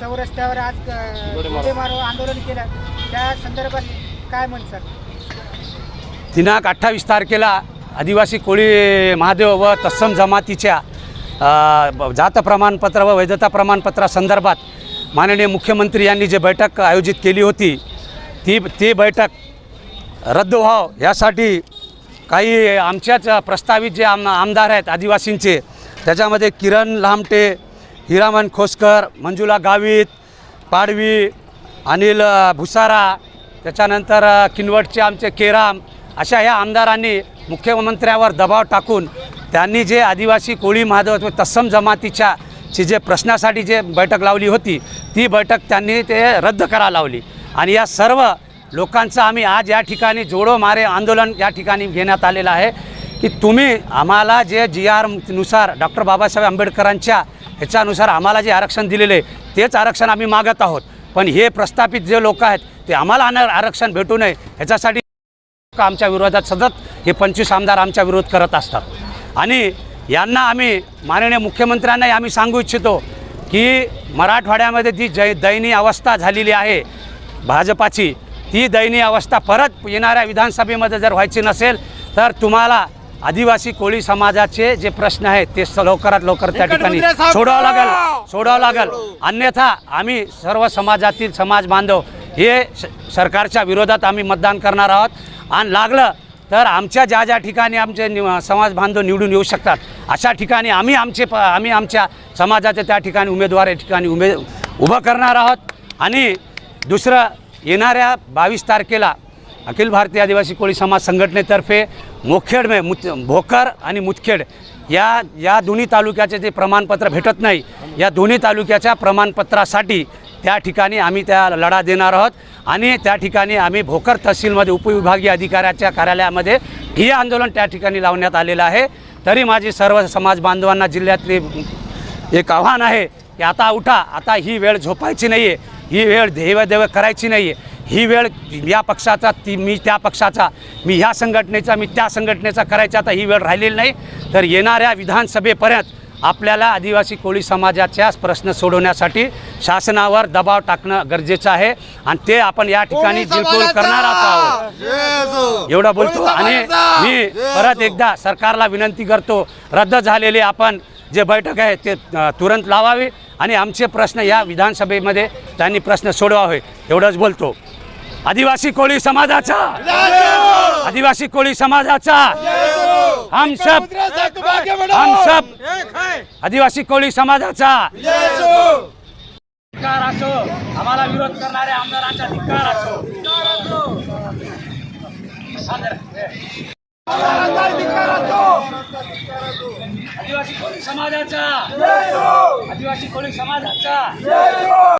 चौरस्त्यावर आज अ, गोटे मारो आंदोलन केलं. त्या संदर्भात काय म्हणसाल दिनांक अठ्ठावीस तारखेला आदिवासी कोळी महादेव व तत्सम जमातीच्या जात प्रमाणपत्र व वैधता प्रमाणपत्रासंदर्भात माननीय मुख्यमंत्री यांनी जे बैठक आयोजित केली होती ती ती बैठक रद्द व्हाव यासाठी काही आमच्याच प्रस्तावित जे आम आमदार आहेत आदिवासींचे त्याच्यामध्ये किरण लामटे हिरामन खोसकर मंजुला गावित पाडवी अनिल भुसारा त्याच्यानंतर किनवटचे आमचे केराम अशा ह्या आमदारांनी मुख्यमंत्र्यावर दबाव टाकून त्यांनी जे आदिवासी कोळी महादेव तत्सम जमातीच्या ची जे प्रश्नासाठी जे बैठक लावली होती ती बैठक त्यांनी ते रद्द करा लावली. आणि या सर्व लोकांचं आम्ही आज या ठिकाणी जोडो मारे आंदोलन या ठिकाणी घेण्यात आलेलं आहे की तुम्ही आम्हाला जे जी आरनुसार डॉक्टर बाबासाहेब आंबेडकरांच्या ह्याच्यानुसार आम्हाला जे आरक्षण दिलेलं आहे तेच आरक्षण आम्ही मागत आहोत. पण हे प्रस्थापित जे लोक आहेत ते आम्हाला आणणार आरक्षण भेटू नये ह्याच्यासाठी लोकं आमच्या विरोधात सतत हे पंचवीस आमदार आमच्या विरोध करत असतात. आणि यांना आम्ही माननीय मुख्यमंत्र्यांनाही आम्ही सांगू इच्छितो की मराठवाड्यामध्ये जी जै दयनीय अवस्था झालेली आहे भाजपाची ती दयनीय अवस्था परत येणाऱ्या विधानसभेमध्ये जर व्हायची नसेल तर तुम्हाला आदिवासी कोळी समाजाचे जे प्रश्न आहेत ते लवकरात लवकर त्या ठिकाणी सोडावं लागेल सोडावं लागेल. अन्यथा आम्ही सर्व समाजातील समाज बांधव हे सरकारच्या विरोधात आम्ही मतदान करणार आहोत. आणि लागलं तर आमच्या ज्या ज्या ठिकाणी आमचे समाज बांधव निवडून येऊ शकतात अशा ठिकाणी आम्ही आमचे प आम्ही आमच्या समाजाचे त्या ठिकाणी उमेदवार या ठिकाणी उमे उभं करणार आहोत. आणि दुसरं येणाऱ्या बावीस तारखेला अखिल भारतीय आदिवासी कोळी समाज संघटनेतर्फे मुखेड मे मुत भोकर आणि मुतखेड या या दोन्ही तालुक्याचे जे प्रमाणपत्र भेटत नाही या दोन्ही तालुक्याच्या प्रमाणपत्रासाठी त्या ठिकाणी आम्ही त्या लढा देणार आहोत. आणि त्या ठिकाणी आम्ही भोकर तहसीलमध्ये उपविभागीय अधिकाऱ्याच्या कार्यालयामध्ये हे आंदोलन त्या ठिकाणी लावण्यात आलेलं आहे. तरी माझी सर्व समाज बांधवांना जिल्ह्यातले एक आव्हान आहे की आता उठा आता ही वेळ झोपायची नाही आहे ही वेळ देवदेव करायची नाही आहे ही वेळ या पक्षाचा ती मी त्या पक्षाचा मी ह्या संघटनेचा मी त्या संघटनेचा करायचा आता ही वेळ राहिलेली नाही. तर येणाऱ्या विधानसभेपर्यंत आपल्याला आदिवासी कोळी समाजाच्या प्रश्न सोडवण्यासाठी शासनावर दबाव टाकणं गरजेचं आहे. आणि ते आपण या ठिकाणी बिलकुल करणार आहोत. एवढं बोलतो. आणि मी परत एकदा सरकारला विनंती करतो. रद्द झालेले आपण जे बैठक आहे ते तुरंत लावावे. आणि आमचे प्रश्न या विधानसभेमध्ये त्यांनी प्रश्न सोडवावे. एवढंच बोलतो. आदिवासी कोळी समाजाचा. आदिवासी कोळी समाजाचा. हम सब हम सब आदिवासी कोळी समाजाचा. धिक्कार असो आम्हाला विरोध करणाऱ्या आमदारांचा धिक्कार असो. आदिवासी कोळी समाजाचा. आदिवासी कोळी समाजाचा.